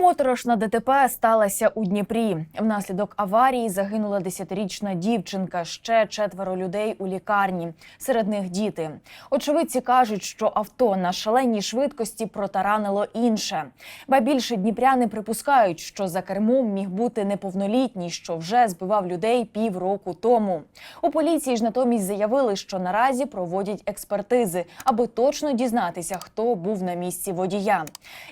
Моторошна ДТП сталася у Дніпрі. Внаслідок аварії загинула 10-річна дівчинка. Ще четверо людей у лікарні. Серед них діти. Очевидці кажуть, що авто на шаленій швидкості протаранило інше. Ба більше дніпряни припускають, що за кермом міг бути неповнолітній, що вже збивав людей півроку тому. У поліції ж натомість заявили, що наразі проводять експертизи, аби точно дізнатися, хто був на місці водія.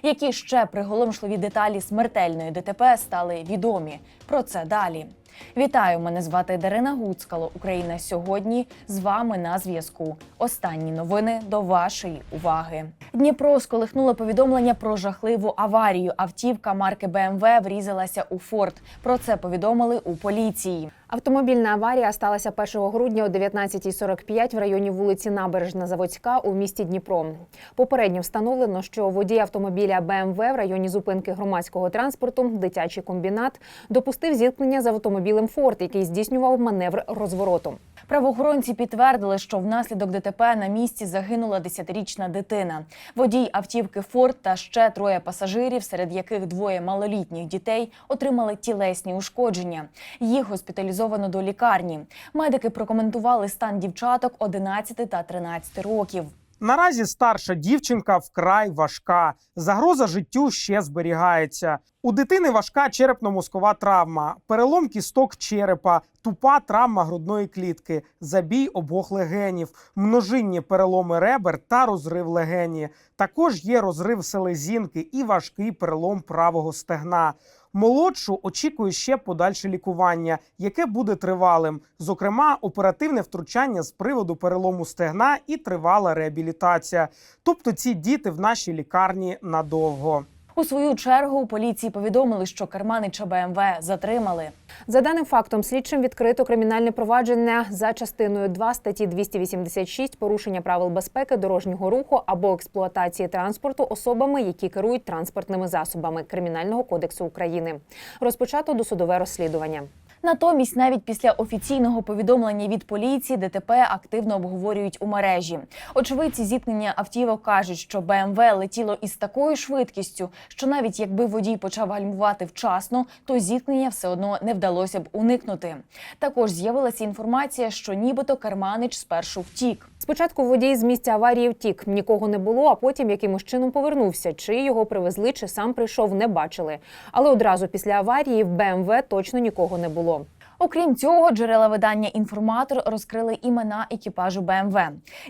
Які ще приголомшливі деталі смертельної ДТП стали відомі. Про це далі. Вітаю! Мене звати Дарина Гуцкало. Україна сьогодні з вами на зв'язку. Останні новини до вашої уваги. Дніпро сколихнуло повідомлення про жахливу аварію. Автівка марки БМВ врізалася у форт. Про це повідомили у поліції. Автомобільна аварія сталася 1 грудня о 19.45 в районі вулиці Набережна Заводська у місті Дніпро. Попередньо встановлено, що водій автомобіля БМВ в районі зупинки громадського транспорту дитячий комбінат допустив зіткнення з автомобілем Форд, який здійснював маневр розвороту. Правоохоронці підтвердили, що внаслідок ДТП на місці загинула 10-річна дитина. Водій автівки Форд та ще троє пасажирів, серед яких двоє малолітніх дітей, отримали тілесні ушкодження. Їх госпіталізовано до лікарні. Медики прокоментували стан дівчаток 11 та 13 років. Наразі старша дівчинка вкрай важка. Загроза життю ще зберігається. У дитини важка черепно-мозкова травма, перелом кісток черепа, тупа травма грудної клітки, забій обох легенів, множинні переломи ребер та розрив легені. Також є розрив селезінки і важкий перелом правого стегна. Молодшу очікує ще подальше лікування, яке буде тривалим, зокрема, оперативне втручання з приводу перелому стегна і тривала реабілітація. Тобто ці діти в нашій лікарні надовго. У свою чергу у поліції повідомили, що керманича БМВ затримали. За даним фактом, слідчим відкрито кримінальне провадження за частиною 2 статті 286 порушення правил безпеки дорожнього руху або експлуатації транспорту особами, які керують транспортними засобами Кримінального кодексу України. Розпочато досудове розслідування. Натомість, навіть після офіційного повідомлення від поліції, ДТП активно обговорюють у мережі. Очевидці зіткнення автівок кажуть, що БМВ летіло із такою швидкістю, що навіть якби водій почав гальмувати вчасно, то зіткнення все одно не вдалося б уникнути. Також з'явилася інформація, що нібито керманич спершу втік. Спочатку водій з місця аварії втік, нікого не було, а потім якимось чином повернувся. Чи його привезли, чи сам прийшов, не бачили. Але одразу після аварії в БМВ точно нікого не було. Окрім цього, джерела видання інформатор розкрили імена екіпажу БМВ.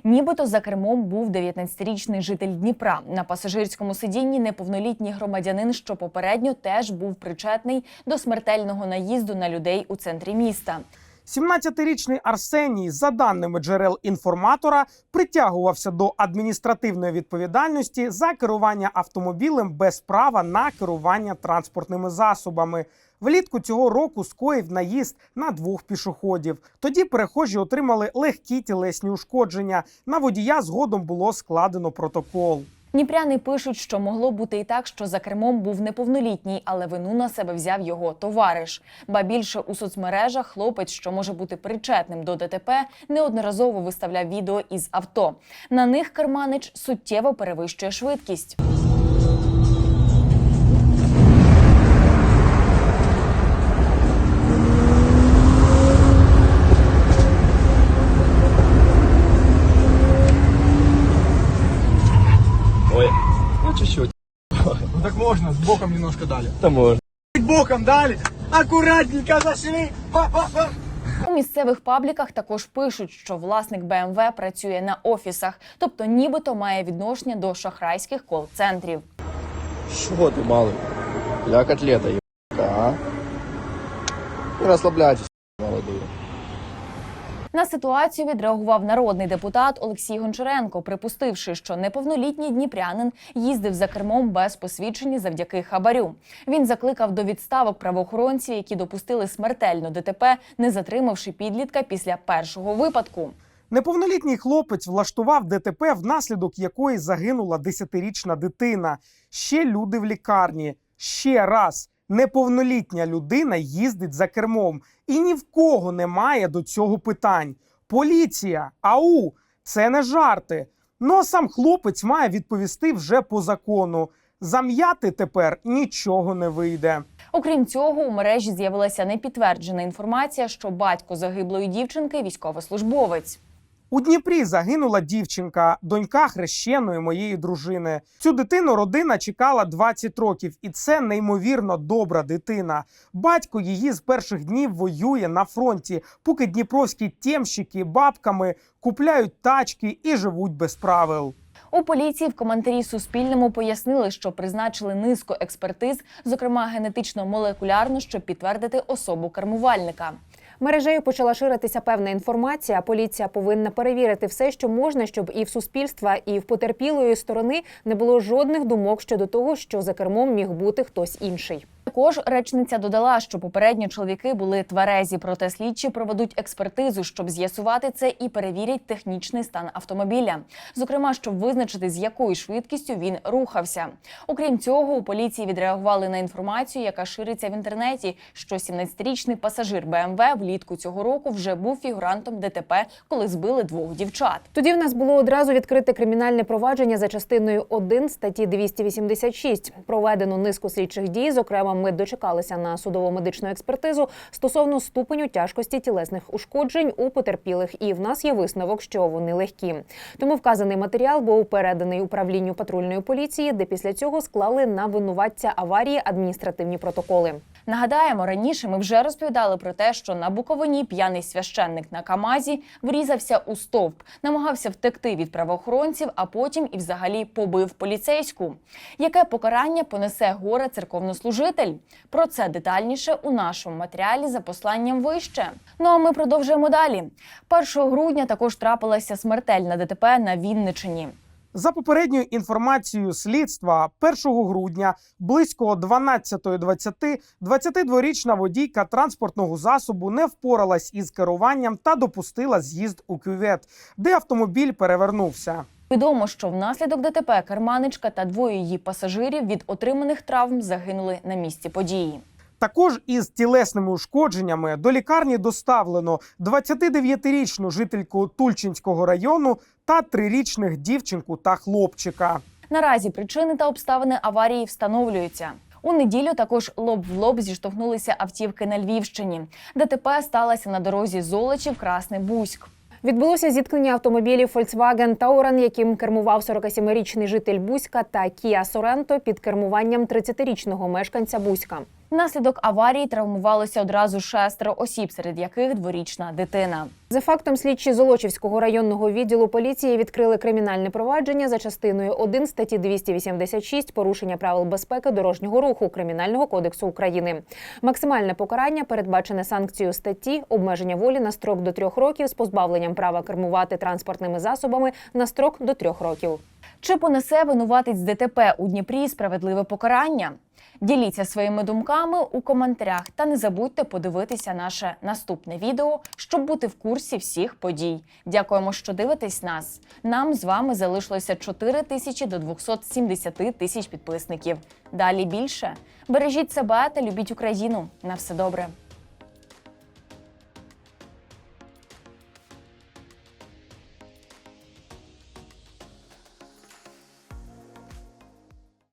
Нібито за кермом був 19-річний житель Дніпра. На пасажирському сидінні неповнолітній громадянин, що попередньо теж був причетний до смертельного наїзду на людей у центрі міста. 17-річний Арсеній, за даними джерел інформатора, притягувався до адміністративної відповідальності за керування автомобілем без права на керування транспортними засобами. Влітку цього року скоїв наїзд на двох пішоходів. Тоді перехожі отримали легкі тілесні ушкодження. На водія згодом було складено протокол. Дніпряни пишуть, що могло бути і так, що за кермом був неповнолітній, але вину на себе взяв його товариш. Ба більше у соцмережах хлопець, що може бути причетним до ДТП, неодноразово виставляв відео із авто. На них керманич суттєво перевищує швидкість. боком немножко дали. Да можно. Боком дали, аккуратненько зашли. Ха-ха-ха. У місцевих пабліках також пишуть, що власник БМВ працює на офісах, тобто нібито має відношення до шахрайських кол-центрів. Что ты, малый? Для котлета, ебака, а? Не расслабляйтесь, молодые. На ситуацію відреагував народний депутат Олексій Гончаренко, припустивши, що неповнолітній дніпрянин їздив за кермом без посвідчення завдяки хабарю. Він закликав до відставок правоохоронців, які допустили смертельну ДТП, не затримавши підлітка після першого випадку. Неповнолітній хлопець влаштував ДТП, внаслідок якої загинула 10-річна дитина. Ще люди в лікарні. Ще раз неповнолітня людина їздить за кермом, і ні в кого немає до цього питань. Поліція, ау, це не жарти. Ну а сам хлопець має відповісти вже по закону. Зам'яти тепер нічого не вийде. Окрім цього, у мережі з'явилася непідтверджена інформація, що батько загиблої дівчинки військовослужбовець. У Дніпрі загинула дівчинка, донька хрещеної моєї дружини. Цю дитину родина чекала 20 років, і це неймовірно добра дитина. Батько її з перших днів воює на фронті, поки дніпровські тємщики бабками купляють тачки і живуть без правил. У поліції в коментарі Суспільному пояснили, що призначили низку експертиз, зокрема генетично-молекулярну, щоб підтвердити особу кермувальника. Мережею почала ширитися певна інформація. Поліція повинна перевірити все, що можна, щоб і в суспільства, і в потерпілої сторони не було жодних думок щодо того, що за кермом міг бути хтось інший. Також речниця додала, що попередні чоловіки були тверезі, проте слідчі проведуть експертизу, щоб з'ясувати це і перевірять технічний стан автомобіля. Зокрема, щоб визначити, з якою швидкістю він рухався. Окрім цього, у поліції відреагували на інформацію, яка шириться в інтернеті, що 17-річний пасажир БМВ влітку цього року вже був фігурантом ДТП, коли збили двох дівчат. Тоді в нас було одразу відкрите кримінальне провадження за частиною 1 статті 286. Проведено низку слідчих дій. Зокрема, ми дочекалися на судово-медичну експертизу стосовно ступеню тяжкості тілесних ушкоджень у потерпілих. І в нас є висновок, що вони легкі. Тому вказаний матеріал був переданий управлінню патрульної поліції, де після цього склали на винуватця аварії адміністративні протоколи. Нагадаємо, раніше ми вже розповідали про те, що на Буковині п'яний священник на Камазі врізався у стовп, намагався втекти від правоохоронців, а потім і взагалі побив поліцейську. Яке покарання понесе горе церковнослужитель? Про це детальніше у нашому матеріалі за посланням вище. Ну а ми продовжуємо далі. 1 грудня також трапилася смертельна ДТП на Вінничині. За попередньою інформацією слідства, 1 грудня близько 12.20 22-річна водійка транспортного засобу не впоралась із керуванням та допустила з'їзд у кювет, де автомобіль перевернувся. Відомо, що внаслідок ДТП керманичка та двоє її пасажирів від отриманих травм загинули на місці події. Також із тілесними ушкодженнями до лікарні доставлено 29-річну жительку Тульчинського району та 3-річних дівчинку та хлопчика. Наразі причини та обставини аварії встановлюються. У неділю також лоб в лоб зіштовхнулися автівки на Львівщині. ДТП сталося на дорозі Золочів Красний Бузьк. Відбулося зіткнення автомобілів Volkswagen Tauran, яким кермував 47-річний житель Бузька, та Kia Sorento під кермуванням 30-річного мешканця Бузька. Внаслідок аварії травмувалося одразу шестеро осіб, серед яких дворічна дитина. За фактом слідчі Золочівського районного відділу поліції відкрили кримінальне провадження за частиною 1 статті 286 порушення правил безпеки дорожнього руху Кримінального кодексу України. Максимальне покарання передбачене санкцією статті обмеження волі на строк до трьох років з позбавленням права кермувати транспортними засобами на строк до трьох років. Чи понесе винуватець ДТП у Дніпрі справедливе покарання? Діліться своїми думками у коментарях та не забудьте подивитися наше наступне відео, щоб бути в курсі всіх подій. Дякуємо, що дивитесь нас. Нам з вами залишилося 4 тисячі до 270 тисяч підписників. Далі більше. Бережіть себе та любіть Україну. На все добре.